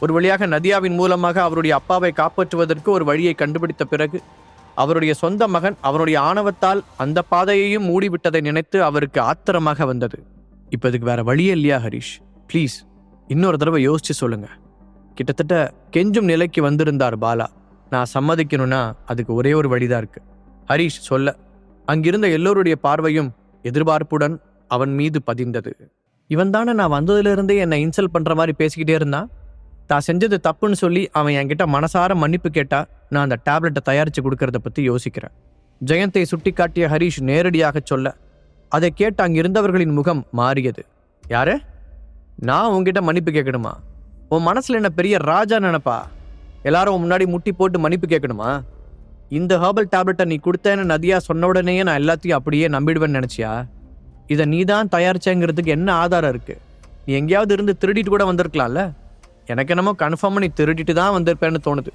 ஒரு வழியாக நதியாவின் மூலமாக அவருடைய அப்பாவை காப்பாற்றுவதற்கு ஒரு வழியை கண்டுபிடித்த பிறகு அவருடைய சொந்த மகன் அவருடைய ஆணவத்தால் அந்த பாதையையும் மூடிவிட்டதை நினைத்து அவருக்கு ஆத்திரமாக வந்தது. இப்போ இதுக்கு வேற வழியே இல்லையா ஹரிஷ்? ப்ளீஸ் இன்னொரு தடவை யோசிச்சு சொல்லுங்க. கிட்டத்தட்ட கெஞ்சும் நிலைக்கு வந்திருந்தார் பாலா. நான் சம்மதிக்கணும்னா அதுக்கு ஒரே ஒரு வழிதான் இருக்கு. ஹரிஷ் சொல்ல. அங்கிருந்த எல்லோருடைய பார்வையும் எதிர்பார்ப்புடன் அவன் மீது பதிந்தது. இவன் தானே நான் வந்ததிலிருந்தே என்னை இன்சல்ட் பண்ற மாதிரி பேசிக்கிட்டே இருந்தான்? தான் செஞ்சது தப்புன்னு சொல்லி அவன் என்கிட்ட மனசார மன்னிப்பு கேட்டா நான் அந்த டேப்லெட்டை தயாரித்து கொடுக்கறத பற்றி யோசிக்கிறேன். ஜெயந்தை சுட்டிக்காட்டிய ஹரிஷ் நேரடியாக சொல்ல அதை கேட்டு அங்கிருந்தவர்களின் முகம் மாறியது. யாரு? நான் உங்ககிட்ட மன்னிப்பு கேட்கணுமா? உன் மனசில் என்ன பெரிய ராஜா நினப்பா? எல்லாரும் முன்னாடி முட்டி போட்டு மன்னிப்பு கேட்கணுமா? இந்த ஹேர்பல் டேப்லெட்டை நீ கொடுத்தேன்னு நதியா சொன்ன உடனேயே நான் எல்லாத்தையும் அப்படியே நம்பிடுவேன்னு நினச்சியா? இதை நீ தான் தயாரிச்சேங்கிறதுக்கு என்ன ஆதாரம் இருக்குது நீ எங்கேயாவது இருந்து திருடிட்டு கூட வந்திருக்கலாம்ல? எனக்கு என்னமோ கன்ஃபார்மாக நீ திருடிட்டு தான் வந்திருப்பேன்னு தோணுது.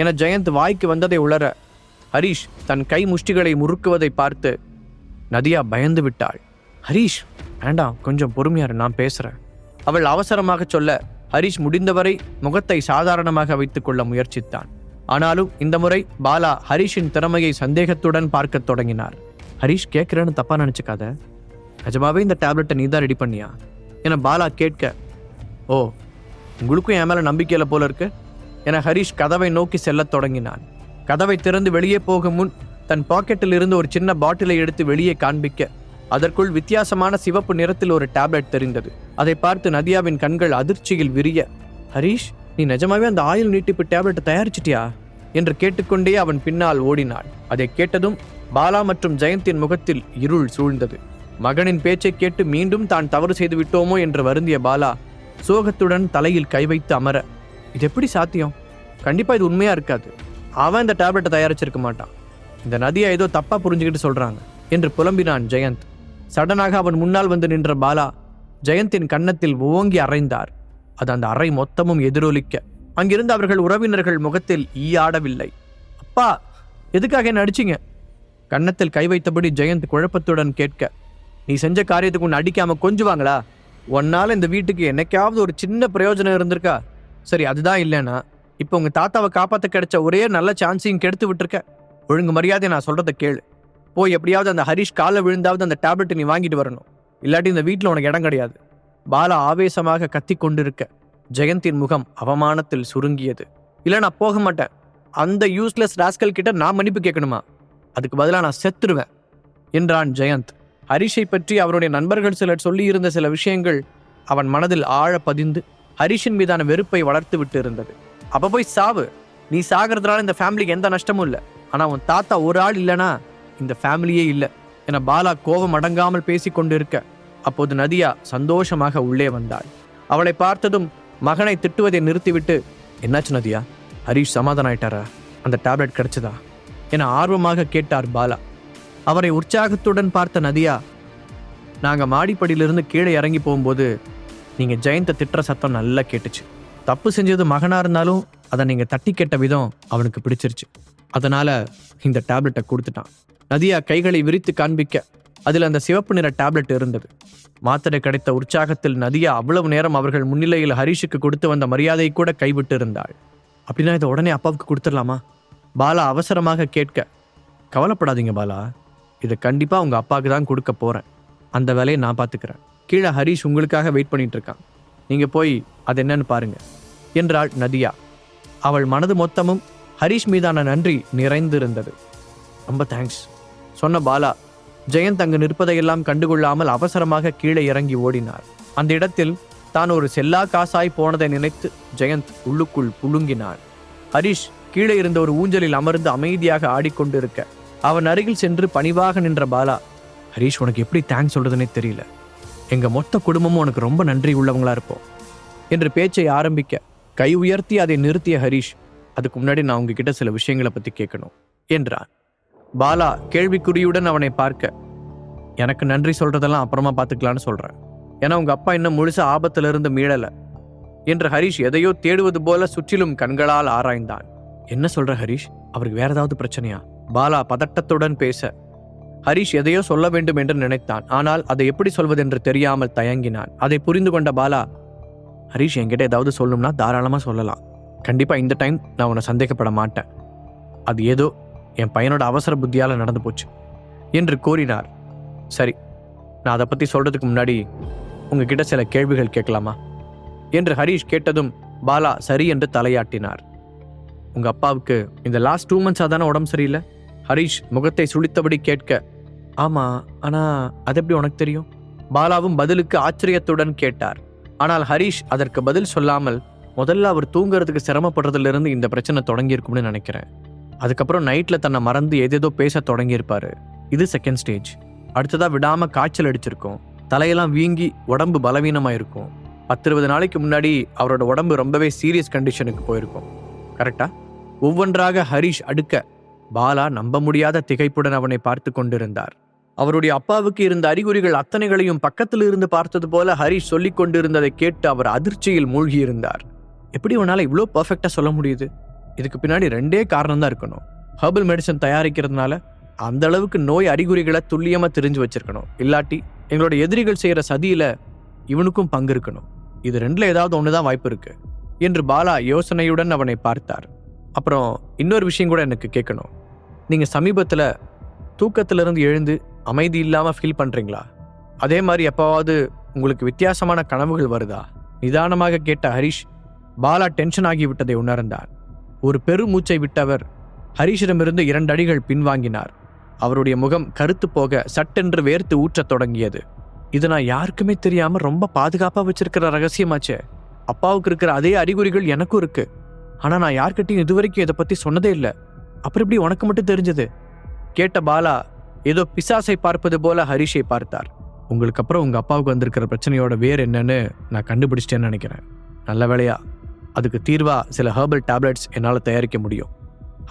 என ஜெயந்த் வாய்க்கு வந்ததை உளர ஹரீஷ் தன் கை முஷ்டிகளை முறுக்குவதை பார்த்து நதியா பயந்து விட்டாள். ஹரீஷ் வேண்டாம் கொஞ்சம் பொறுமையாரு நான் பேசுறேன். அவள் அவசரமாக சொல்ல ஹரீஷ் முடிந்தவரை முகத்தை சாதாரணமாக வைத்துக் கொள்ள முயற்சித்தான். ஆனாலும் இந்த முறை பாலா ஹரீஷின் திறமையை சந்தேகத்துடன் பார்க்கத் தொடங்கினார். ஹரீஷ் கேட்கிறேன்னு தப்பா நினைச்சுக்காத. நிஜமாவே இந்த டேப்லெட்டை நீ தான் ரெடி பண்ணியா? என பாலா கேட்க ஓ உங்களுக்கும் என் மேல நம்பிக்கையில போல இருக்கு. என ஹரீஷ் கதவை நோக்கி செல்லத் தொடங்கினான். கதவை திறந்து வெளியே போகும் முன் தன் பாக்கெட்டில் இருந்து ஒரு சின்ன பாட்டிலை எடுத்து வெளியே காண்பிக்க அதற்குள் வித்தியாசமான சிவப்பு நிறத்தில் ஒரு டேப்லெட் தெரிந்தது. அதை பார்த்து நதியாவின் கண்கள் அதிர்ச்சியில் விரிய ஹரீஷ் நீ நிஜமாவே அந்த ஆயில் நீட்டிப்பு டேப்லெட்டை தயாரிச்சிட்டியா? என்று கேட்டுக்கொண்டே அவன் பின்னால் ஓடினாள் அதை கேட்டதும் பாலா மற்றும் ஜெயந்தின் முகத்தில் இருள் சூழ்ந்தது. மகனின் பேச்சை கேட்டு மீண்டும் தான் தவறு செய்து விட்டோமோ என்று வருந்திய பாலா சோகத்துடன் தலையில் கை வைத்து அமர. இது எப்படி சாத்தியம்? கண்டிப்பாக இது உண்மையா இருக்காது. அவன் இந்த டேப்லெட்டை தயாரிச்சிருக்க மாட்டான். இந்த நதியை ஏதோ தப்பாக புரிஞ்சுக்கிட்டு சொல்றாங்க என்று புலம்பினான் ஜெயந்த். சடனாக அவன் முன்னால் வந்து நின்ற பாலா ஜெயந்தின் கன்னத்தில் ஓங்கி அறைந்தார். அது அந்த அறை மொத்தமும் எதிரொலிக்க. அங்கிருந்து அவர்கள் உறவினர்கள் முகத்தில் ஈயாடவில்லை அப்பா எதுக்காக என்ன அடிச்சீங்க? கன்னத்தில் கை வைத்தபடி ஜெயந்த் குழப்பத்துடன் கேட்க நீ செஞ்ச காரியத்துக்கு உன்னை அடிக்காம கொஞ்சுவாங்களா? உன்னால இந்த வீட்டுக்கு என்னைக்காவது ஒரு சின்ன பிரயோஜனம் இருந்திருக்கா? சரி அதுதான் இல்லைன்னா இப்போ உங்க தாத்தாவை காப்பாத்த கிடைச்ச ஒரே நல்ல சான்ஸையும் கெடுத்து விட்டுருக்க. ஒழுங்கு மரியாதை நான் சொல்றத கேளு. போய் எப்படியாவது அந்த ஹரிஷ் காலை விழுந்தாவது அந்த டேப்லெட்டை நீ வாங்கிட்டு வரணும். இல்லாட்டி இந்த வீட்டில் உனக்கு இடம் கிடையாது. பாலா ஆவேசமாக கத்தி கொண்டிருக்க. ஜெயந்தின் முகம் அவமானத்தில் சுருங்கியது. இல்லை நான் போக மாட்டேன். அந்த யூஸ்லெஸ் ராஸ்கல் கிட்ட நான் மன்னிப்பு கேட்கணுமா? அதுக்கு பதிலாக நான் செத்துருவேன் என்றான் ஜெயந்த். ஹரிஷை பற்றி அவருடைய நண்பர்கள் சிலர் சொல்லியிருந்த சில விஷயங்கள் அவன் மனதில் ஆழ பதிந்து ஹரிஷின் மீதான வெறுப்பை வளர்த்து விட்டு இருந்தது அப்போ போய் சாவு. நீ சாகிறதுனால இந்த ஃபேமிலிக்கு எந்த நஷ்டமும் இல்லை. ஆனால் உன் தாத்தா ஒரு ஆள் இல்லைனா இந்த ஃபேமிலியே இல்லை என பாலா கோபம் அடங்காமல் பேசி கொண்டிருக்க அப்போது நதியா சந்தோஷமாக உள்ளே வந்தாள். அவளை பார்த்ததும் மகனை திட்டுவதை நிறுத்திவிட்டு என்னாச்சு நதியா? ஹரிஷ் சமாதானம் ஆயிட்டாரா? அந்த டேப்லெட் கிடைச்சதா? என ஆர்வமாக கேட்டார் பாலா. அவரை உற்சாகத்துடன் பார்த்த நதியா நாங்கள் மாடிப்படியிலிருந்து கீழே இறங்கி போகும்போது நீங்கள் ஜெயந்த திட்டுற சத்தம் நல்லா கேட்டுச்சு. தப்பு செஞ்சது மகனாக இருந்தாலும் அதை நீங்கள் தட்டி கேட்ட விதம் அவனுக்கு பிடிச்சிருச்சு. அதனால் இந்த டேப்லெட்டை கொடுத்துட்டான். நதியா கைகளை விரித்து காண்பிக்க அதில் அந்த சிவப்பு நிற டேப்லெட் இருந்தது. மாத்திரை கிடைத்த உற்சாகத்தில் நதியா அவ்வளவு நேரம் அவர்கள் முன்னிலையில் ஹரிஷுக்கு கொடுத்து வந்த மரியாதையை கூட கைவிட்டு இருந்தாள் அப்படின்னா இதை உடனே அப்பாவுக்கு கொடுத்துடலாமா? பாலா அவசரமாக கேட்க கவலைப்படாதீங்க பாலா. இதை கண்டிப்பாக உங்கள் அப்பாவுக்கு தான் கொடுக்க போகிறேன் அந்த வேலையை நான் பார்த்துக்கிறேன். கீழே ஹரிஷ் உங்களுக்காக வெயிட் பண்ணிட்டு இருக்கான். போய் அது என்னன்னு பாருங்க. என்றாள் நதியா. அவள் மனது மொத்தமும் ஹரிஷ் மீதான நன்றி நிறைந்திருந்தது. ரொம்ப தேங்க்ஸ் சொன்ன பாலா ஜெயந்த் அங்கு நிற்பதையெல்லாம் கண்டுகொள்ளாமல் அவசரமாக கீழே இறங்கி ஓடினார். அந்த இடத்தில் தான் ஒரு செல்லா காசாய் போனதை நினைத்து ஜெயந்த் உள்ளுக்குள் புழுங்கினான் ஹரிஷ் கீழே இருந்த ஒரு ஊஞ்சலில் அமர்ந்து அமைதியாக ஆடிக்கொண்டிருக்க அவன் அருகில் சென்று பணிவாக நின்ற பாலா ஹரிஷ் உனக்கு எப்படி தேங்க்ஸ் சொல்கிறதுனே தெரியல. எங்க மொத்த குடும்பமும் உனக்கு ரொம்ப நன்றி உள்ளவங்களா இருப்போம். என்று பேச்சை ஆரம்பிக்க கை உயர்த்தி அதை நிறுத்திய ஹரீஷ் அதுக்கு முன்னாடி நான் உங்ககிட்ட சில விஷயங்களை பத்தி கேட்கணும் என்றான். பாலா கேள்விக்குறியுடன் அவனை பார்க்க எனக்கு நன்றி சொல்றதெல்லாம் அப்புறமா பார்த்துக்கலான்னு சொல்றேன். ஏன்னா உங்க அப்பா இன்னும் முழுசா ஆபத்திலிருந்து மீளலை மீளல என்று ஹரீஷ் எதையோ தேடுவது போல சுற்றிலும் கண்களால் ஆராய்ந்தான். என்ன சொல்ற ஹரிஷ்? அவருக்கு வேற ஏதாவது பிரச்சனையா? பாலா பதட்டத்துடன் பேச ஹரிஷ் எதையோ சொல்ல வேண்டும் என்று நினைத்தான். ஆனால் அதை எப்படி சொல்வதென்று தெரியாமல் தயங்கினான். அதை புரிந்து கொண்ட பாலா ஹரிஷ் என்கிட்ட ஏதாவது சொல்லணும்னா தாராளமாக சொல்லலாம். கண்டிப்பாக இந்த டைம் நான் உன்னை சந்தேகப்பட மாட்டேன். அது ஏதோ என் பையனோட அவசர புத்தியால் நடந்து போச்சு என்று கூறினார். சரி நான் அதை பற்றி சொல்கிறதுக்கு முன்னாடி உங்ககிட்ட சில கேள்விகள் கேட்கலாமா? என்று ஹரிஷ் கேட்டதும் பாலா சரி என்று தலையாட்டினார். உங்கள் அப்பாவுக்கு இந்த லாஸ்ட் டூ மந்த்ஸாக தானே உடம்பு சரியில்லை? ஹரிஷ் முகத்தை சுளித்தபடி கேட்க ஆமா ஆனா அது எப்படி உனக்கு தெரியும்? பாலாவும் பதிலுக்கு ஆச்சரியத்துடன் கேட்டார். ஆனால் ஹரிஷ் அதற்கு பதில் சொல்லாமல் முதல்ல அவர் தூங்குறதுக்கு சிரமப்படுறதுல இருந்து இந்த பிரச்சனை தொடங்கியிருக்கும்னு நினைக்கிறேன். அதுக்கப்புறம் நைட்டில் தன்னை மறந்து ஏதேதோ பேச தொடங்கியிருப்பாரு. இது செகண்ட் ஸ்டேஜ் அடுத்ததாக விடாமல் காய்ச்சல் அடிச்சிருக்கும். தலையெல்லாம் வீங்கி உடம்பு பலவீனமாக இருக்கும் பத்து இருபது நாளைக்கு முன்னாடி அவரோட உடம்பு ரொம்பவே சீரியஸ் கண்டிஷனுக்கு போயிருக்கும். கரெக்டா ஒவ்வொன்றாக ஹரிஷ் அடுக்க பாலா நம்ப முடியாத திகைப்புடன் அவனை பார்த்து கொண்டிருந்தார். அவருடைய அப்பாவுக்கு இருந்த அறிகுறிகள் அத்தனைகளையும் பக்கத்தில் இருந்து பார்த்தது போல ஹரிஷ் சொல்லிக் கொண்டிருந்ததை கேட்டு அவர் அதிர்ச்சியில் மூழ்கியிருந்தார். எப்படி உனால இவ்வளோ பர்ஃபெக்டா சொல்ல முடியுது? இதுக்கு பின்னாடி ரெண்டே காரணம் தான் இருக்கணும். ஹர்பல் மெடிசன் தயாரிக்கிறதுனால அந்த அளவுக்கு நோய் அறிகுறிகளை துல்லியமா தெரிஞ்சு வச்சிருக்கணும். இல்லாட்டி எங்களோட எதிரிகள் செய்யற சதியில இவனுக்கும் பங்கு இருக்கணும். இது ரெண்டுல ஏதாவது ஒண்ணுதான் வாய்ப்பு இருக்கு. என்று பாலா யோசனையுடன் அவனை பார்த்தார். அப்புறம் இன்னொரு விஷயம் கூட எனக்கு கேட்கணும். நீங்கள் சமீபத்தில் தூக்கத்திலிருந்து எழுந்து அமைதி இல்லாமல் ஃபீல் பண்ணுறீங்களா அதே மாதிரி எப்போவாவது உங்களுக்கு வித்தியாசமான கனவுகள் வருதா? நிதானமாக கேட்ட ஹரிஷ் பாலா டென்ஷன் ஆகிவிட்டதை உணர்ந்தார். ஒரு பெருமூச்சை விட்டவர் ஹரிஷிடமிருந்து இரண்டு அடிகள் பின்வாங்கினார். அவருடைய முகம் கருத்து போக சட்டென்று வேர்த்து ஊற்றத் தொடங்கியது. இது நான் யாருக்குமே தெரியாமல் ரொம்ப பாதுகாப்பாக வச்சிருக்கிற ரகசியமாச்சே. அப்பாவுக்கு இருக்கிற அதே அறிகுறிகள் எனக்கும் இருக்குது ஆனால் நான் யார்கிட்டயும் இதுவரைக்கும் இதை பற்றி சொன்னதே இல்லை. அப்புறம் இப்படி உனக்கு மட்டும் தெரிஞ்சது? கேட்ட பாலா ஏதோ பிசாசை பார்ப்பது போல ஹரிஷை பார்த்தார். உங்களுக்கு அப்புறம் உங்கள் அப்பாவுக்கு வந்திருக்கிற பிரச்சனையோட வேர் என்னன்னு நான் கண்டுபிடிச்சிட்டேன்னு நினைக்கிறேன். நல்ல வேலையா அதுக்கு தீர்வா சில ஹெர்பல் டேப்லெட்ஸ் என்னால் தயாரிக்க முடியும்.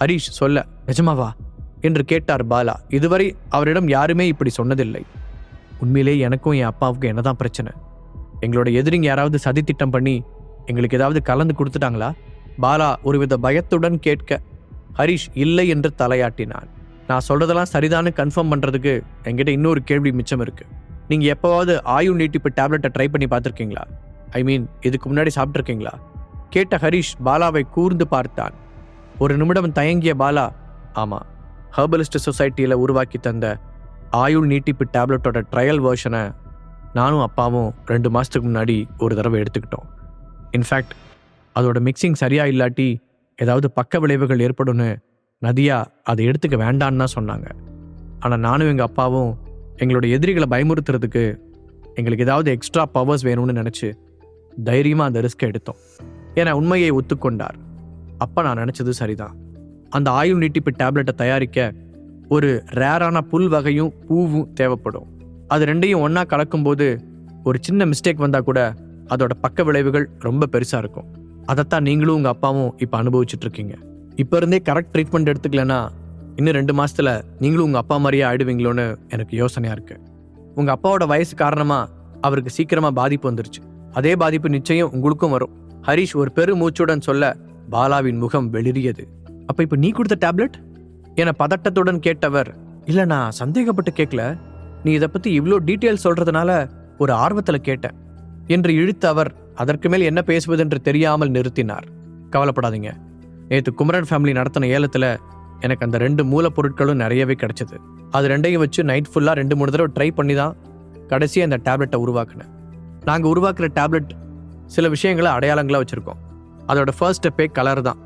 ஹரிஷ் சொல்ல நிஜமாவா? என்று கேட்டார் பாலா. இதுவரை அவரிடம் யாருமே இப்படி சொன்னதில்லை. உண்மையிலே எனக்கும் என் அப்பாவுக்கும் என்னதான் பிரச்சனை? எங்களோட எதிரிங்க யாராவது சதி திட்டம் பண்ணி எங்களுக்கு ஏதாவது கலந்து கொடுத்துட்டாங்களா? பாலா ஒருவித பயத்துடன் கேட்க ஹரிஷ் இல்லை என்று தலையாட்டினான். நான் சொல்றதெல்லாம் சரிதான்னு கன்ஃபார்ம் பண்றதுக்கு என்கிட்ட இன்னொரு கேள்வி மிச்சம் இருக்கு. நீங்க எப்பவாவது ஆயு நீட்டிப்பு டேப்லெட்டை ட்ரை பண்ணி பார்த்துருக்கீங்களா? ஐ மீன் இதுக்கு முன்னாடி சாப்பிட்ருக்கீங்களா கேட்ட ஹரிஷ் பாலாவை கூர்ந்து பார்த்தான். ஒரு நிமிடம் தயங்கிய பாலா ஆமா ஹர்பலிஸ்ட் சொசைட்டியில் உருவாக்கி தந்த ஆயுள் நீட்டிப்பு டேப்லெட்டோட ட்ரையல் வேர்ஷனை நானும் அப்பாவும் ரெண்டு மாதத்துக்கு முன்னாடி ஒரு தடவை எடுத்துக்கிட்டோம். இன்ஃபேக்ட் அதோட மிக்சிங் சரியா இல்லாட்டி ஏதாவது பக்க விளைவுகள் ஏற்படும்னு நதியா அதை எடுத்துக்க வேண்டான்னு தான் சொன்னாங்க. ஆனால் நானும் எங்கள் அப்பாவும் எங்களோட எதிரிகளை பயமுறுத்துறதுக்கு எங்களுக்கு ஏதாவது எக்ஸ்ட்ரா பவர்ஸ் வேணும்னு நினச்சி தைரியமாக அந்த ரிஸ்க்கை எடுத்தோம். என உண்மையை ஒத்துக்கொண்டார். அப்போ நான் நினச்சது சரிதான். அந்த ஆயுள் நீட்டிப்பு டேப்லெட்டை தயாரிக்க ஒரு ரேரான புல் வகையும் பூவும் தேவைப்படும். அது ரெண்டையும் ஒன்றா கலக்கும்போது ஒரு சின்ன மிஸ்டேக் வந்தால் கூட அதோட பக்க விளைவுகள் ரொம்ப பெருசாக இருக்கும். அதைத்தான் நீங்களும் உங்கள் அப்பாவும் இப்போ அனுபவிச்சுட்டு இருக்கீங்க இப்போ இருந்தே கரெக்ட் ட்ரீட்மெண்ட் எடுத்துக்கலன்னா இன்னும் ரெண்டு மாதத்தில் நீங்களும் உங்கள் அப்பா மாதிரியே ஆயிடுவீங்களோன்னு எனக்கு யோசனையாக இருக்குது உங்கள் அப்பாவோட வயசு காரணமாக அவருக்கு சீக்கிரமாக பாதிப்பு வந்துருச்சு. அதே பாதிப்பு நிச்சயம் உங்களுக்கும் வரும். ஹரிஷ் ஒரு பெரு மூச்சுடன் சொல்ல பாலாவின் முகம் வெளிரியது அப்போ இப்போ நீ கொடுத்த டேப்லெட்? என பதட்டத்துடன் கேட்டவர் இல்லை நான் சந்தேகப்பட்டு கேட்கல நீ இதை பற்றி இவ்வளோ டீட்டெயில் சொல்கிறதுனால ஒரு ஆர்வத்தில் கேட்டேன். என்று இழுத்த அவர் அதற்கு மேல் என்ன பேசுவதென்று தெரியாமல் நிறுத்தினார். கவலைப்படாதீங்க. நேற்று குமரன் ஃபேமிலி நடத்தின ஏலத்தில் எனக்கு அந்த ரெண்டு மூலப்பொருட்களும் நிறையவே கிடச்சிது. அது ரெண்டையும் வச்சு நைட் ஃபுல்லாக ரெண்டு மூணு தடவை ட்ரை பண்ணி தான் கடைசியாக அந்த டேப்லெட்டை உருவாக்கினேன். நாங்கள் உருவாக்குற டேப்லெட் சில விஷயங்களை அடையாளங்களாக வச்சுருக்கோம். அதோட ஃபர்ஸ்ட் ஸ்டெப்பே கலர் தான்.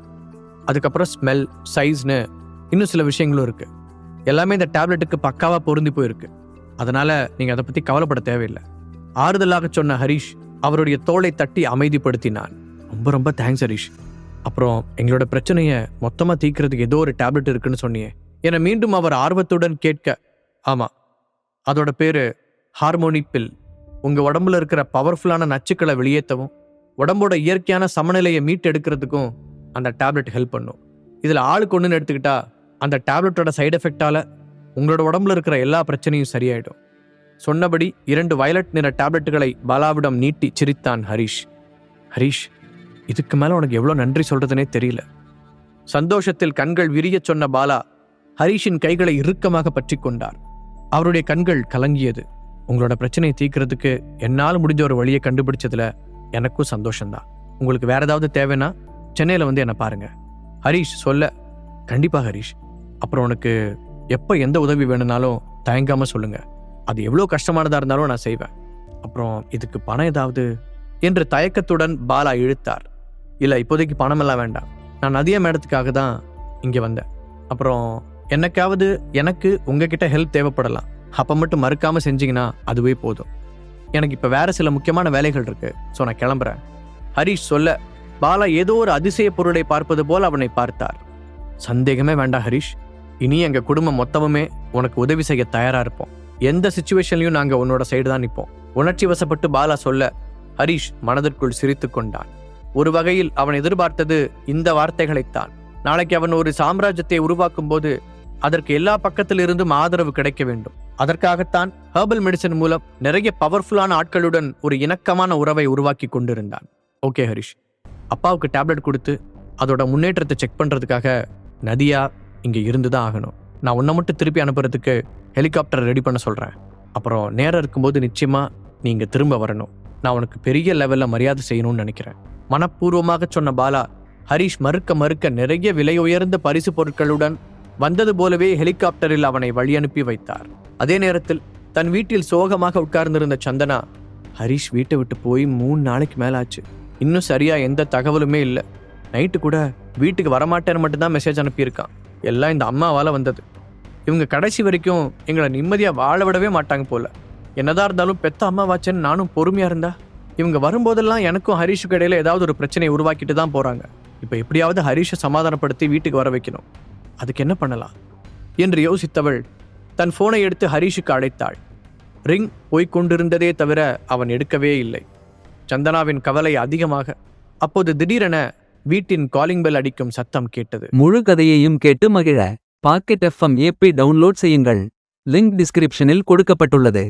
அதுக்கப்புறம் ஸ்மெல் சைஸ்னு இன்னும் சில விஷயங்களும் இருக்குது எல்லாமே இந்த டேப்லெட்டுக்கு பக்காவாக பொருந்தி போயிருக்கு. அதனால் நீங்கள் அதை பற்றி கவலைப்பட தேவையில்லை. ஆறுதலாக சொன்ன ஹரிஷ் அவருடைய தோலை தட்டி அமைதிப்படுத்தினான். ரொம்ப ரொம்ப தேங்க்ஸ் ஹரிஷ். அப்புறம் எங்களோட பிரச்சனையை மொத்தமாக தீக்கிறதுக்கு ஏதோ ஒரு டேப்லெட் இருக்குன்னு சொன்னியே என மீண்டும் அவர் ஆர்வத்துடன் கேட்க ஆமாம் அதோட பேர் ஹார்மோனி பில் உங்கள் உடம்புல இருக்கிற பவர்ஃபுல்லான நச்சுக்களை வெளியேற்றவும் உடம்போட இயற்கையான சமநிலையை மீட்டெடுக்கிறதுக்கும் அந்த டேப்லெட் ஹெல்ப் பண்ணும். இதில் ஆளுக்கு ஒன்றுன்னு எடுத்துக்கிட்டா அந்த டேப்லெட்டோட சைடு எஃபெக்டால் உங்களோட உடம்புல இருக்கிற எல்லா பிரச்சனையும் சரியாயிடும். சொன்னபடி இரண்டு வயலட் நிற டேப்லெட்டுகளை பாலாவிடம் நீட்டி சிரித்தான் ஹரிஷ். ஹரிஷ் இதுக்கு மேலே உனக்கு எவ்வளோ நன்றி சொல்றதுனே தெரியல. சந்தோஷத்தில் கண்கள் விரியச் சொன்ன பாலா ஹரிஷின் கைகளை இறுக்கமாக பற்றி கொண்டார். அவருடைய கண்கள் கலங்கியது. உங்களோட பிரச்சனையை தீர்க்கிறதுக்கு என்னால் முடிஞ்ச ஒரு வழியை கண்டுபிடிச்சதுல எனக்கும் சந்தோஷம்தான். உங்களுக்கு வேற ஏதாவது தேவைன்னா சென்னையில் வந்து என்னை பாருங்க. ஹரீஷ் சொல்ல. கண்டிப்பாக ஹரீஷ். அப்புறம் உனக்கு எப்போ எந்த உதவி வேணும்னாலும் தயங்காமல் சொல்லுங்கள் அது எவ்வளோ கஷ்டமானதாக இருந்தாலும் நான் செய்வேன். அப்புறம் இதுக்கு பணம் ஏதாவது? என்று தயக்கத்துடன் பாலா இழுத்தார். இல்லை இப்போதைக்கு பணமெல்லாம் வேண்டாம். நான் நதிய மேடத்துக்காக தான் இங்கே வந்தேன். அப்புறம் என்னைக்காவது எனக்கு உங்ககிட்ட ஹெல்ப் தேவைப்படலாம். அப்போ மட்டும் மறுக்காமல் செஞ்சீங்கன்னா அதுவே போதும். எனக்கு இப்போ வேறு சில முக்கியமான வேலைகள் இருக்குது ஸோ நான் கிளம்புறேன். ஹரீஷ் சொல்ல பாலா ஏதோ ஒரு அதிசய பொருளை பார்ப்பது போல் அவனை பார்த்தார். சந்தேகமே வேண்டாம் ஹரீஷ். இனி எங்கள் குடும்பம் மொத்தமுமே உனக்கு உதவி செய்ய தயாராக இருப்போம். எந்த சுச்சுவேஷன்லயும் நாங்க உன்னோட சைடு தான் நிற்போம் உணர்ச்சி வசப்பட்டு பாலா சொல்ல ஹரீஷ் மனதிற்குள் சிரித்து கொண்டான். ஒரு வகையில் அவன் எதிர்பார்த்தது இந்த வார்த்தைகளைத்தான். நாளைக்கு அவன் ஒரு சாம்ராஜ்யத்தை உருவாக்கும் போது அதற்கு எல்லா பக்கத்திலிருந்தும் ஆதரவு கிடைக்க வேண்டும். அதற்காகத்தான் ஹெர்பல் மெடிசன் மூலம் நிறைய பவர்ஃபுல்லான ஆட்களுடன் ஒரு இணக்கமான உறவை உருவாக்கி கொண்டிருந்தான். ஓகே ஹரிஷ். அப்பாவுக்கு டேப்லெட் கொடுத்து அதோட முன்னேற்றத்தை செக் பண்றதுக்காக நதியா இங்கே இருந்து தான் ஆகணும். நான் உன்னை மட்டும் திருப்பி அனுப்புறதுக்கு ஹெலிகாப்டர் ரெடி பண்ண சொல்கிறேன் அப்புறம் நேரம் இருக்கும்போது நிச்சயமாக நீங்கள் திரும்ப வரணும். நான் உனக்கு பெரிய லெவலில் மரியாதை செய்யணும்னு நினைக்கிறேன். மனப்பூர்வமாக சொன்ன பாலா ஹரிஷ் மறுக்க மறுக்க நிறைய விலை உயர்ந்த பரிசு பொருட்களுடன் வந்தது போலவே ஹெலிகாப்டரில் அவனை வழி அனுப்பி வைத்தார். அதே நேரத்தில் தன் வீட்டில் சோகமாக உட்கார்ந்திருந்த சந்தனா ஹரிஷ் வீட்டை விட்டு போய் மூணு நாளைக்கு மேலாச்சு இன்னும் சரியா எந்த தகவலுமே இல்லை. நைட்டு கூட வீட்டுக்கு வரமாட்டேன்னு மட்டும்தான் மெசேஜ் அனுப்பியிருக்கான். எல்லாம் இந்த அம்மாவால் வந்தது. இவங்க கடைசி வரைக்கும் எங்களை நிம்மதியாக வாழ விடவே மாட்டாங்க போல. என்னதான் இருந்தாலும் பெத்த அம்மாவாச்சேன்னு நானும் பொறுமையாக இருந்தா? இவங்க வரும்போதெல்லாம் எனக்கும் ஹரிஷுக்கு இடையில ஏதாவது ஒரு பிரச்சனையை உருவாக்கிட்டு தான் போகிறாங்க இப்போ எப்படியாவது ஹரிஷை சமாதானப்படுத்தி வீட்டுக்கு வர வைக்கணும். அதுக்கு என்ன பண்ணலாம்? என்று யோசித்தவள் தன் ஃபோனை எடுத்து ஹரிஷுக்கு அழைத்தாள். ரிங் போய்கொண்டிருந்ததே தவிர அவன் எடுக்கவே இல்லை. சந்தனாவின் கவலை அதிகமாக. அப்போது திடீரென வீட்டின் காலிங் பெல் அடிக்கும் சத்தம் கேட்டது. முழு கதையையும் கேட்டு மகிழ. பாக்கெட் எஃப்எம் ஏபி டவுன்லோட் செய்யுங்கள். லிங்க் டிஸ்கிரிப்ஷனில் கொடுக்கப்பட்டுள்ளது.